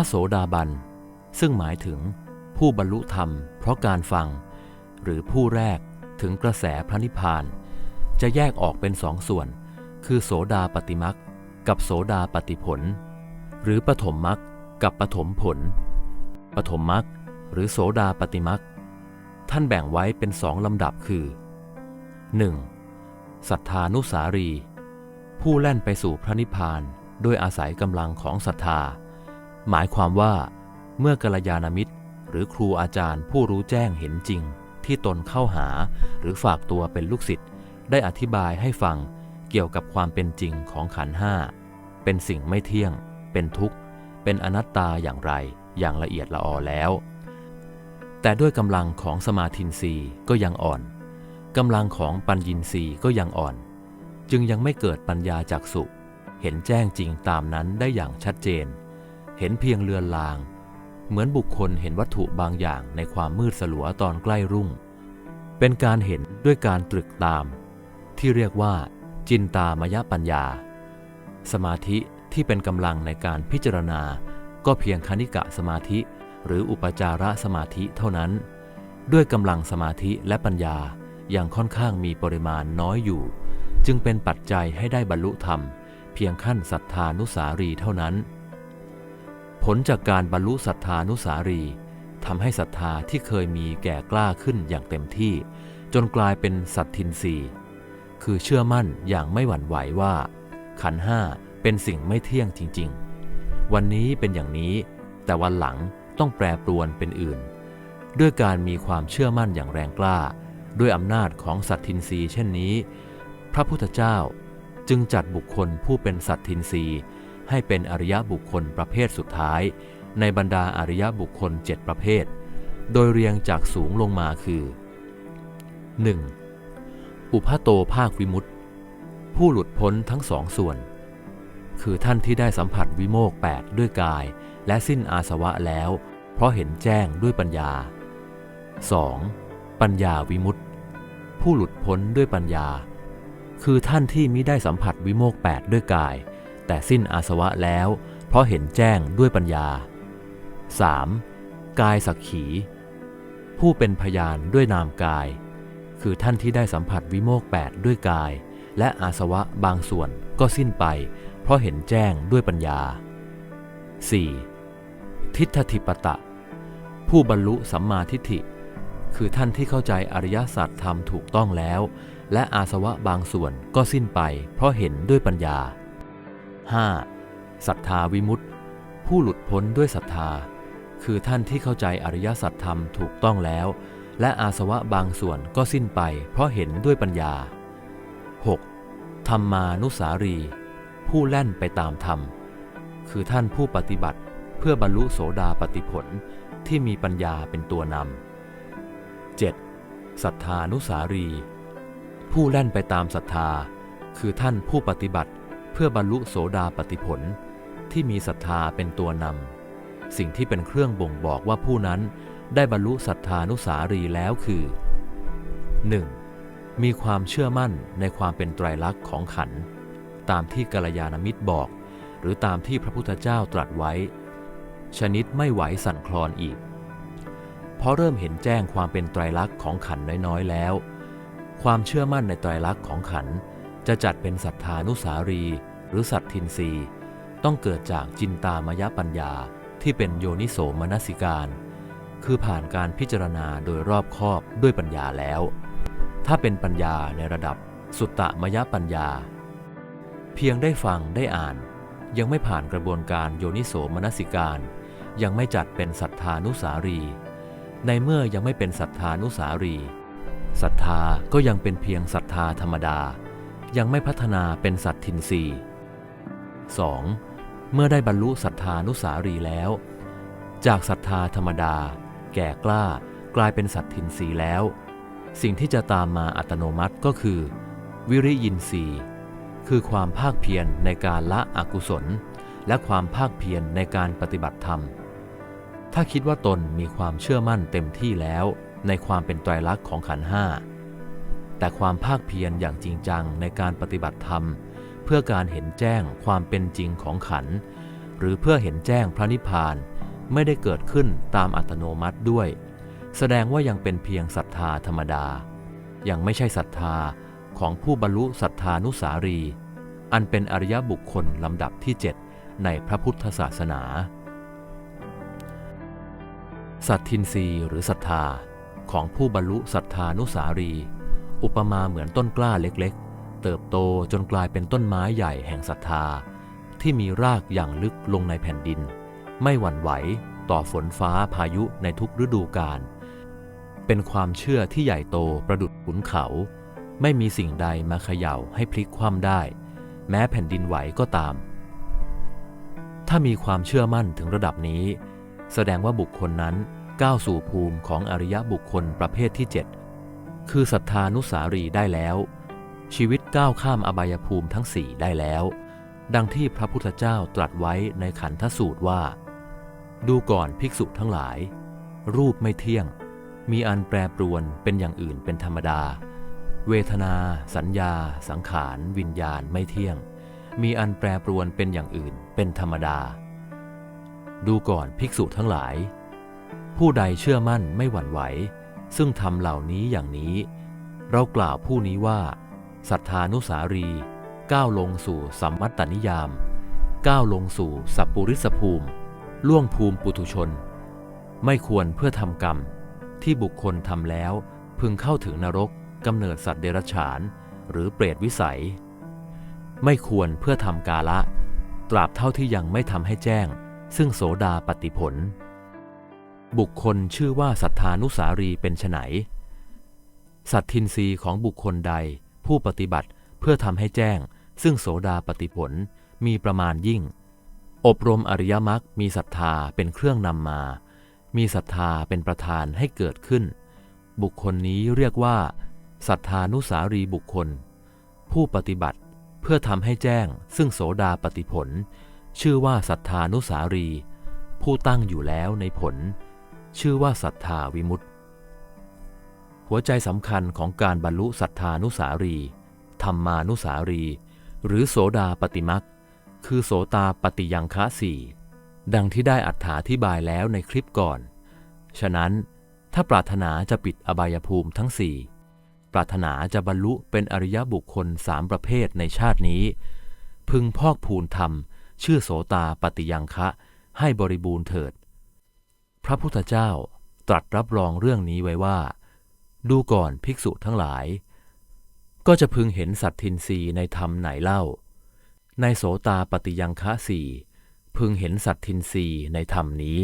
ระโสดาบัน ซึ่งหมายถึงผู้บรรลุธรรม เพราะการฟัง หรือผู้แรกถึงกระแสพระนิพพาน จะแยกออกเป็นสองส่วน คือโสดาปฏิมักกับโสดาปฏิผล หรือปฐมมักกับปฐมผล ปฐมมักหรือโสดาปฏิมักท่านแบ่งไว้เป็นสองลำดับคือ 1. ศรัทธานุสารี ผู้แล่นไปสู่พระนิพพาน ด้วยอาศัยกำลังของศรัทธา หมายความว่า เมื่อกัลยาณมิตร หรือครูอาจารย์ผู้รู้แจ้งเห็นจริง ที่ตนเข้าหาหรือฝากตัวเป็นลูกศิษย์ได้อธิบายให้ฟังเกี่ยวกับความเป็นจริงของขันห้าเป็นสิ่งไม่เที่ยง เป็นทุกข์ เป็นอนัตตาอย่างไรอย่างละเอียดละออแล้ว แต่ด้วยกำลังของสมาธินรีก็ยังอ่อนกำลังของปัญญินรีก็ยังอ่อน จึงยังไม่เกิดปัญญาจากสุ เห็นแจ้งจริงตามนั้นได้อย่างชัดเจน เห็นเพียงเลือนลาง เหมือนบุคคลเห็นวัตถุบางอย่างในความมืดสลัวตอนใกล้รุ่ง เป็นการเห็นด้วยการตรึกตาม ที่เรียกว่า จินตามยปัญญา สมาธิที่เป็นกำลังในการพิจารณา ก็เพียงคณิกะสมาธิ หรืออุปจารสมาธิเท่านั้น ด้วยกำลังสมาธิและปัญญายังค่อนข้างมีปริมาณน้อยอยู่ จึงเป็นปัจจัยให้ได้บรรลุธรรม เพียงขั้นศรัทธานุสารีเท่านั้น ผลจากการบรรลุศรัทธานุสารีทำให้ศรัทธาที่เคยมีแก่กล้าขึ้นอย่างเต็มที่ จนกลายเป็นสัตทินรีคือเชื่อมั่นอย่างไม่หวั่นไหวว่า ขันห้าเป็นสิ่งไม่เที่ยงจริง ๆ วันนี้เป็นอย่างนี้ แต่วันหลังต้องแปรปรวนเป็นอื่น ด้วยการมีความเชื่อมั่นอย่างแรงกล้า ด้วยอำนาจของสัตทินรีเช่นนี้ พระพุทธเจ้าจึงจัดบุคคลผู้เป็นสัตทินรี ให้เป็นอริยบุคคลประเภทสุดท้าย ในบรรดาอริยบุคคลเจ็ดประเภท โดยเรียงจากสูงลงมาคือ 1. อุพโตภาควิมุตติ ผู้หลุดพ้นทั้งสองส่วน คือท่านที่ได้สัมผัสวิโมกแปดด้วยกาย และสิ้นอาสวะแล้ว เพราะเห็นแจ้งด้วยปัญญา 2. ปัญญาวิมุตติ ผู้หลุดพ้นด้วยปัญญา คือท่านที่มิได้สัมผัสวิโมกแปดด้วยกาย แต่สิ้นอาสวะแล้ว เพราะเห็นแจ้งด้วยปัญญา 3. กายสักขี ผู้เป็นพยานด้วยนามกาย คือท่านที่ได้สัมผัสวิโมกแปดด้วยกาย และอาสวะบางส่วนก็สิ้นไป เพราะเห็นแจ้งด้วยปัญญา 4. ทิฏฐธิปตะ ผู้บรรลุสัมมาทิฏฐิ คือท่านที่เข้าใจอริยสัจธรรมถูกต้องแล้ว และอาสวะบางส่วนก็สิ้นไป เพราะเห็นด้วยปัญญา 5. ศรัทธาวิมุตติ ผู้หลุดพ้นด้วยศรัทธา คือท่านที่เข้าใจอริยสัจธรรมถูกต้องแล้ว และอาสวะบางส่วนก็สิ้นไปเพราะเห็นด้วยปัญญา 6. ธรรมานุสารี ผู้แล่นไปตามธรรม คือท่านผู้ปฏิบัติเพื่อบรรลุโสดาปติผลที่มีปัญญาเป็นตัวนำ 7. ศรัทธานุสารี ผู้แล่นไปตามศรัทธา คือท่านผู้ปฏิบัติ เพื่อบรรลุโสดาปติผลที่มีศรัทธาเป็นตัวนำสิ่งที่เป็นเครื่องบ่งบอกว่าผู้นั้นได้บรรลุศรัทธานุสารีแล้วคือ 1. มีความเชื่อมั่นในความเป็นไตรลักษณ์ของขัน ตามที่กัลยาณมิตรบอก หรือตามที่พระพุทธเจ้าตรัสไว้ ชนิดไม่ไหวสั่นคลอนอีก เพราะเริ่มเห็นแจ้งความเป็นไตรลักษณ์ของขันน้อยๆแล้ว ความเชื่อมั่นในไตรลักษณ์ของขัน จะจัดเป็นศรัทธานุสารี หรือสัตทินรีต้องเกิดจากจินตามยปัญญาที่เป็นโยนิโสมนสิการ คือผ่านการพิจารณาโดยรอบคอบด้วยปัญญาแล้ว ถ้าเป็นปัญญาในระดับสุตตมยปัญญา เพียงได้ฟังได้อ่าน ยังไม่ผ่านกระบวนการโยนิโสมนสิการ ยังไม่จัดเป็นศรัทธานุสารี ในเมื่อยังไม่เป็นศรัทธานุสารีศรัทธาก็ยังเป็นเพียงศรัทธาธรรมดา ยังไม่พัฒนาเป็นสัตทินรี 2. เมื่อได้บรรลุศรัทธานุสารีแล้ว จากศรัทธาธรรมดา แก่กล้ากลายเป็นสัตทินรีแล้ว สิ่งที่จะตามมาอัตโนมัติก็คือ วิริยินทรีย์คือความภาคเพียรในการละอกุศล และความภาคเพียรในการปฏิบัติธรรม ถ้าคิดว่าตนมีความเชื่อมั่นเต็มที่แล้ว ในความเป็นไตรลักษณ์ของขันห้า แต่ความภาคเพียรอย่างจริงจังในการปฏิบัติธรรม เพื่อการเห็นแจ้งความเป็นจริงของขัน หรือเพื่อเห็นแจ้งพระนิพพาน ไม่ได้เกิดขึ้นตามอัตโนมัติด้วย แสดงว่ายังเป็นเพียงศรัทธาธรรมดา ยังไม่ใช่ศรัทธาของผู้บรรลุศรัทธานุสารี อันเป็นอริยบุคคลลำดับที่ 7 ในพระพุทธศาสนา สัตทินรีหรือศรัทธาของผู้บรรลุศรัทธานุสารี อุปมาเหมือนต้นกล้าเล็กๆ เติบโตจนกลายเป็นต้นไม้ใหญ่แห่งศรัทธา ที่มีรากอย่างลึกลงในแผ่นดิน ไม่หวั่นไหวต่อฝนฟ้าพายุในทุกฤดูกาลเป็นความเชื่อที่ใหญ่โตประดุดขุนเขา ไม่มีสิ่งใดมาเขย่าให้พลิกคว่ำได้ แม้แผ่นดินไหวก็ตาม ถ้ามีความเชื่อมั่นถึงระดับนี้ แสดงว่าบุคคลนั้นก้าวสู่ภูมิของอริยบุคคลประเภทที่7 คือศรัทธานุสารีได้แล้ว ชีวิตก้าวข้ามอบายภูมิทั้งสี่ได้แล้ว ดังที่พระพุทธเจ้าตรัสไว้ในขันธสูตรว่า ดูก่อนภิกษุทั้งหลาย รูปไม่เที่ยง มีอันแปรปรวนเป็นอย่างอื่นเป็นธรรมดา เวทนา สัญญา สังขาร วิญญาณไม่เที่ยง มีอันแปรปรวนเป็นอย่างอื่นเป็นธรรมดา ดูก่อนภิกษุทั้งหลาย ผู้ใดเชื่อมั่นไม่หวั่นไหว ซึ่งทำเหล่านี้อย่างนี้ เรากล่าวผู้นี้ว่าศรัทธานุสารี ก้าวลงสู่สัมมัตตนิยาม ก้าวลงสู่สัพปุริสภูมิ ล่วงภูมิปุถุชน ไม่ควรเพื่อทำกรรม ที่บุคคลทำแล้วพึงเข้าถึงนรกกำเนิดสัตว์เดรัจฉาน หรือเปรตวิสัย ไม่ควรเพื่อทำกาละ ตราบเท่าที่ยังไม่ทำให้แจ้ง ซึ่งโสดาปฏิผล บุคคลชื่อว่าศรัทธานุสารีเป็นไฉนสัตทินรีของบุคคลใด ผู้ปฏิบัติเพื่อทำให้แจ้ง ซึ่งโสดาปฏิผลมีประมาณยิ่ง อบรมอริยมรรคมีศรัทธาเป็นเครื่องนำมา มีศรัทธาเป็นประธานให้เกิดขึ้น บุคคลนี้เรียกว่าศรัทธานุสารีบุคคล ผู้ปฏิบัติเพื่อทำให้แจ้ง ซึ่งโสดาปฏิผล ชื่อว่าศรัทธานุสารี ผู้ตั้งอยู่แล้วในผล ชื่อว่าศรัทธาวิมุตติ หัวใจสำคัญของการบรรลุศรัทธานุสารี ธรรมานุสารี หรือโสดาปฏิมักคือโสตาปฏิยังคะสี่ดังที่ได้อัถาธิบายแล้วในคลิปก่อน ฉะนั้นถ้าปรารถนาจะปิดอบายภูมิทั้งสี่ปรารถนาจะบรรลุเป็นอริยบุคคลสามประเภทในชาตินี้ พึงพอกพูนธรรม ชื่อโสตาปฏิยังคะ ให้บริบูรณ์เถิด พระพุทธเจ้าตรัสรับรองเรื่องนี้ไว้ว่า ดูก่อนภิกษุทั้งหลาย ก็จะพึงเห็นสัตทินรีในธรรมไหนเล่า ในโสตาปฏิยังคะสี่พึงเห็นสัตทินรีในธรรมนี้